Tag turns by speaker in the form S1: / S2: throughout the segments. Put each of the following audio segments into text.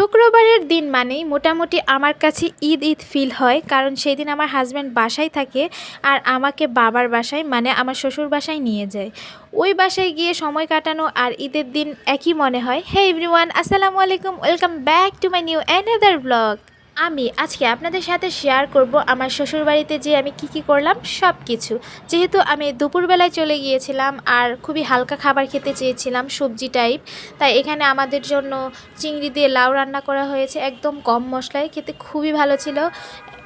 S1: শুক্রবারের দিন মানেই মোটামুটি আমার কাছে ঈদ ঈদ ফিল হয়, কারণ সেই দিন আমার হাজব্যান্ড বাসায় থাকে আর আমাকে বাবার বাসায় মানে আমার শ্বশুর বাসায় নিয়ে যায়। ওই বাসায় গিয়ে সময় কাটানো আর ঈদের দিন একই মনে হয়। হে এভরিওয়ান আসসালামু আলাইকুম welcome back to my new another blog আমি আজকে আপনাদের সাথে শেয়ার করব আমার শ্বশুরবাড়িতে যে আমি কি কি করলাম সব কিছু যেহেতু আমি দুপুরবেলায় চলে গিয়েছিলাম আর খুবই হালকা খাবার খেতে চেয়েছিলাম, সবজি টাইপ তাই এখানে আমাদের জন্য চিংড়ি দিয়ে লাউ রান্না করা হয়েছে, একদম কম মশলায়, খেতে খুবই ভালো ছিল।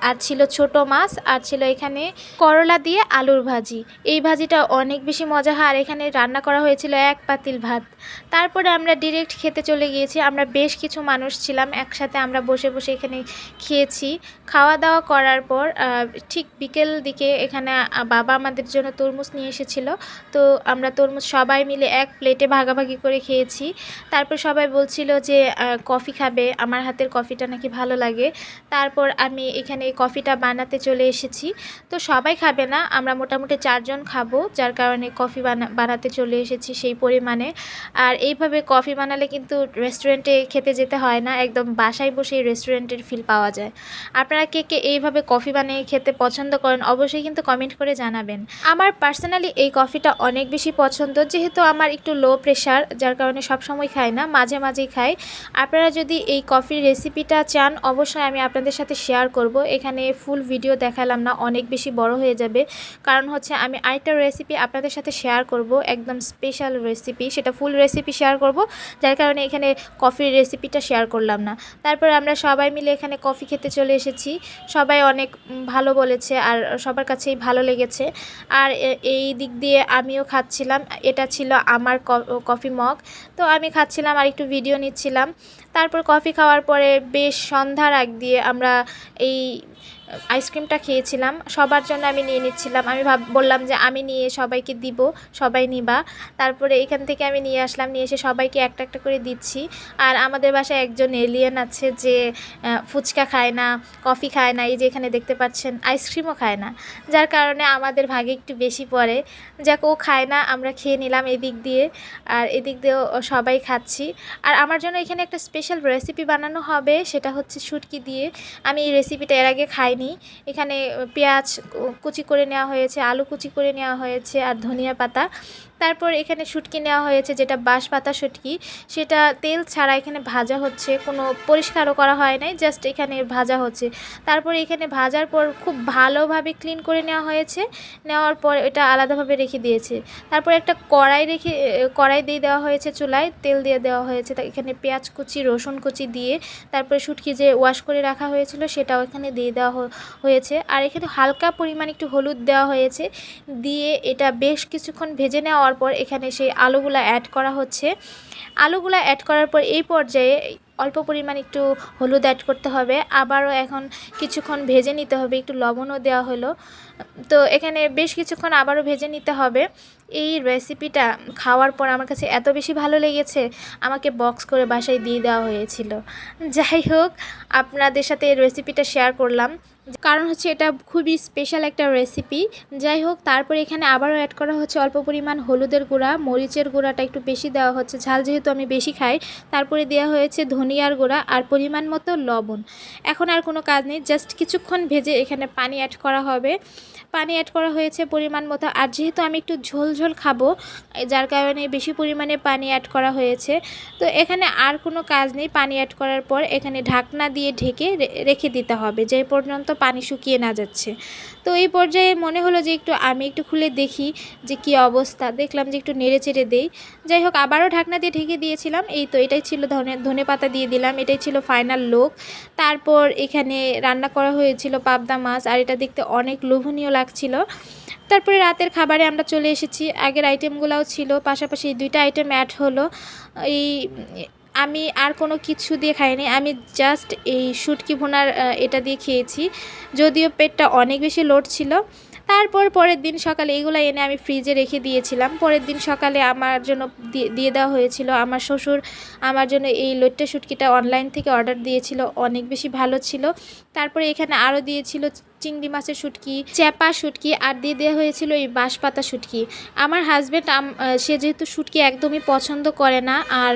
S1: আর ছিল ছোট মাছ, আর ছিল এখানে করলা দিয়ে আলুর ভাজি। এই ভাজিটা অনেক বেশি মজা হয়, আর এখানে রান্না করা হয়েছিল এক পাতিল ভাত। তারপরে আমরা ডিরেক্ট খেতে চলে গিয়েছি, আমরা বেশ কিছু মানুষ ছিলাম, একসাথে আমরা বসে বসে এখানে খেয়েছি। খাওয়া দাওয়া করার পর ঠিক বিকেল দিকে এখানে বাবা আমাদের জন্য তরমুজ নিয়ে এসেছিল। তো আমরা তরমুজ সবাই মিলে এক প্লেটে ভাগাভাগি করে খেয়েছি। তারপর সবাই বলছিল যে কফি খাবে, আমার হাতের কফিটা নাকি ভালো লাগে। তারপর আমি এখানে এই কফিটা বানাতে চলে এসেছি। তো সবাই খাবে না, আমরা মোটামুটি চারজন খাব, যার কারণে কফি বানা, বানাতে চলে এসেছি সেই পরিমাণে। আর এইভাবে কফি বানালে কিন্তু রেস্টুরেন্টে খেতে যেতে হয় না, একদম বাসায় বসেই রেস্টুরেন্টের ফিল পাওয়া যায়। আপনারা কে কে এইভাবে কফি বানিয়ে খেতে পছন্দ করেন অবশ্যই কিন্তু কমেন্ট করে জানাবেন। আমার পার্সোনালি এই কফিটা অনেক বেশি পছন্দ, যেহেতু আমার একটু লো প্রেশার যার কারণে সব সময় খাই না, মাঝে মাঝেই খাই। আপনারা যদি এই কফির রেসিপিটা চান, অবশ্যই আমি আপনাদের সাথে শেয়ার করব। এখানে ফুল ভিডিও দেখালাম না, অনেক বেশি বড় হয়ে যাবে। কারণ হচ্ছে আমি আরেকটা রেসিপি আপনাদের সাথে শেয়ার করব, একদম স্পেশাল রেসিপি সেটা ফুল রেসিপি শেয়ার করব। যার কারণে এখানে কফির রেসিপিটা শেয়ার করলাম না। তারপর আমরা সবাই মিলে এখানে কফি খেতে চলে এসেছি। সবাই অনেক ভালো বলেছে আর সবার কাছেই ভালো লেগেছে। আর এই দিক দিয়ে আমিও খাচ্ছিলাম। এটা ছিল আমার কফি মগ তো আমি খাচ্ছিলাম আর একটু ভিডিও নিচ্ছিলাম। তারপর কফি খাওয়ার পরে বেশ সন্ধ্যার আগ দিয়ে আমরা এই আইসক্রিমটা খেয়েছিলাম। সবার জন্য আমি নিয়ে নিচ্ছিলাম। আমি ভাব বললাম যে আমি নিয়ে সবাইকে দিব, সবাই নিবা। তারপরে এখান থেকে আমি নিয়ে আসলাম, নিয়ে এসে সবাইকে একটা একটা করে দিচ্ছি। আর আমাদের বাসায় একজন এলিয়েন আছে যে ফুচকা খায় না কফি খায় না, এই যে এখানে দেখতে পাচ্ছেন আইসক্রিমও খায় না। যার কারণে আমাদের ভাগে একটু বেশি পড়ে। যাক, ও খায় না, আমরা খেয়ে নিলাম এদিক দিয়ে। আর এদিক দিয়েও সবাই খাচ্ছি। আর আমার জন্য এখানে একটা স্পেশাল রেসিপি বানানো হবে, সেটা হচ্ছে শুটকি দিয়ে। আমি এই রেসিপিটা এর আগে খাইনি এখানে পেঁয়াজ কুচি করে নেওয়া হয়েছে, আলু কুচি করে নেওয়া হয়েছে, আর ধনিয়া পাতা। তারপর এখানে শুটকি নেওয়া হয়েছে, যেটা বাঁশ পাতা শুটকি। সেটা তেল ছাড়া এখানে ভাজা হচ্ছে, কোনো পরিষ্কারও করা হয় নাই জাস্ট এখানে ভাজা হচ্ছে। তারপর এখানে ভাজার পর খুব ভালোভাবে ক্লিন করে নেওয়া হয়েছে, নেওয়ার পর এটা আলাদাভাবে রেখে দিয়েছে। তারপর একটা কড়াই রেখে, কড়াই দিয়ে দেওয়া হয়েছে চুলায়, তেল দিয়ে দেওয়া হয়েছে এখানে পেঁয়াজ কুচি, রসুন কুচি দিয়ে, তারপরে শুটকি যে ওয়াশ করে রাখা হয়েছিল সেটাও এখানে দিয়ে দেওয়া হয়েছে। আর এখানে হালকা পরিমাণ একটু হলুদ দেওয়া হয়েছে, দিয়ে এটা বেশ কিছুক্ষণ ভেজে নেওয়ার পর এখানে সেই আলুগুলো অ্যাড করা হচ্ছে। আলুগুলো অ্যাড করার পর এই পর্যায়ে অল্প পরিমাণ একটু হলুদ অ্যাড করতে হবে। আবারও এখন কিছুক্ষণ ভেজে নিতে হবে, একটু লবণও দেওয়া হলো। তো এখানে বেশ কিছুক্ষণ আবারও ভেজে নিতে হবে। এই রেসিপিটা খাওয়ার পর আমার কাছে এত বেশি ভালো লেগেছে, আমাকে বক্স করে বাসায় দিয়ে দেওয়া হয়েছিল। যাই হোক, আপনাদের সাথে রেসিপিটা শেয়ার করলাম। কারণ হচ্ছে এটা খুবই স্পেশাল একটা রেসিপি যাই হোক, তারপরে এখানে আবারও অ্যাড করা হচ্ছে অল্প পরিমাণ হলুদের গুঁড়া, মরিচের গুঁড়াটা একটু বেশি দেওয়া হচ্ছে। ঝাল যেহেতু আমি বেশি খাই, তারপরে দেওয়া হয়েছে ধনিয়ার গুঁড়া আর পরিমাণ মতো লবণ। এখন আর কোনো কাজ নেই জাস্ট কিছুক্ষণ ভেজে এখানে পানি অ্যাড করা হবে। পানি অ্যাড করা হয়েছে পরিমাণ মতো। আর যেহেতু আমি একটু ঝোল ঝোল খাব যার কারণে বেশি পরিমাণে পানি অ্যাড করা হয়েছে। তো এখানে আর কোনো কাজ নেই, পানি অ্যাড করার পর এখানে ঢাকনা দিয়ে ঢেকে রেখে দিতে হবে, যে পর্যন্ত পানি শুকিয়ে না যাচ্ছে। তো এই পর্যায়ে মনে হলো যে একটু, আমি একটু খুলে দেখি যে কি অবস্থা। দেখলাম যে একটু নেড়ে চেড়ে দেই। যাই হোক, আবারও ঢাকনা দিয়ে ঢেকে দিয়েছিলাম। এই তো, এটাই ছিল ধনে ধনে পাতা দিয়ে দিলাম, এটাই ছিল ফাইনাল লোক তারপর এখানে রান্না করা হয়েছিল পাবদা মাছ, আর এটা দেখতে অনেক লোভনীয় লাগছিল। তারপরে রাতের খাবারে আমরা চলে এসেছি আগের আইটেমগুলোও ছিল, পাশাপাশি দুইটা আইটেম অ্যাড হলো। এই, আমি আর কোনো কিছু দিয়ে খাইনি, আমি জাস্ট এই শুটকি ভুনার এটা দিয়ে খেয়েছি। যদিও পেটটা অনেক বেশি লোড ছিল। তারপর পরের দিন সকালে এগুলো এনে আমি ফ্রিজে রেখে দিয়েছিলাম। পরের দিন সকালে আমার জন্য দিয়ে- দেওয়া হয়েছিল। আমার শ্বশুর আমার জন্য এই লইট্টা শুটকিটা অনলাইন থেকে অর্ডার দিয়েছিল, অনেক বেশি ভালো ছিল। তারপরে এখানে আরও দিয়েছিল চিংড়ি মাছের শুটকি, চ্যাপা শুটকি আর দিয়ে দেওয়া হয়েছিল এই বাঁশপাতা শুটকি। আমার হাজব্যান্ড সে যেহেতু শুটকি একদমই পছন্দ করে না আর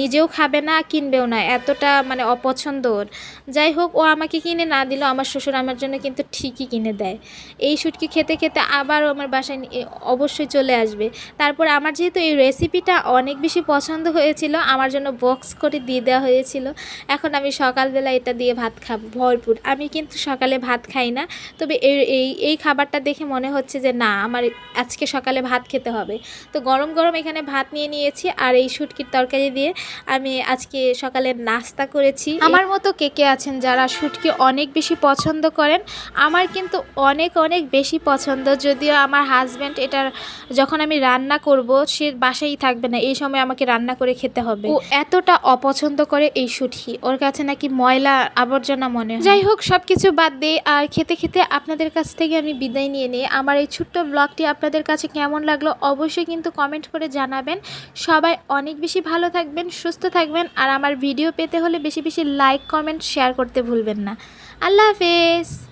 S1: নিজেও খাবে না, কিনবেও না, এতটা মানে অপছন্দ ওর। যাই হোক, ও আমাকে কিনে না দিলেও আমার শ্বশুর আমার জন্য কিন্তু ঠিকই কিনে দেয়। এই শুটকি খেতে খেতে আবারও আমার বাসায় অবশ্যই চলে আসবে। তারপর আমার যেহেতু এই রেসিপিটা অনেক বেশি পছন্দ হয়েছিল, আমার জন্য বক্স করে দিয়ে দেওয়া হয়েছিল। এখন আমি সকালবেলা এটা দিয়ে ভাত খাব, ভরপুর। আমি কিন্তু সকালে ভাত খাই না। তবে এই এই এই খাবারটা দেখে মনে হচ্ছে যে না আমার আজকে সকালে ভাত খেতে হবে। তো গরম গরম এখানে ভাত নিয়ে নিয়েছি আর এই শুটকির তরকারি দিয়ে আমি আজকে সকালে নাস্তা করেছি। আমার মতো কে কে আছেন যারা শুটকি অনেক বেশি পছন্দ করেন? আমার কিন্তু অনেক অনেক বেশি পছন্দ। যদিও আমার হাজব্যান্ড এটার যখন আমি রান্না করব সে বাসায় থাকবে না এই সময় আমাকে রান্না করে খেতে হবে। ও এতটা অপছন্দ করে এই শুটকি। ওর কাছে নাকি ময়লা আবর্জনা মনে হয়। যাই হোক সব কিছু বাদ দিয়ে আর খেতে খেতে আপনাদের কাছ থেকে আমি বিদায় নিয়ে নিই। আমার এই ছোট্ট ব্লগটি আপনাদের কাছে কেমন লাগল অবশ্যই কিন্তু কমেন্ট করে জানাবেন। সবাই অনেক বেশি ভালো থাকবেন, সুস্থ থাকবেন, আর আমার ভিডিও পেতে হলে বেশি বেশি লাইক কমেন্ট শেয়ার করতে ভুলবেন না। আল্লাহ হাফেজ!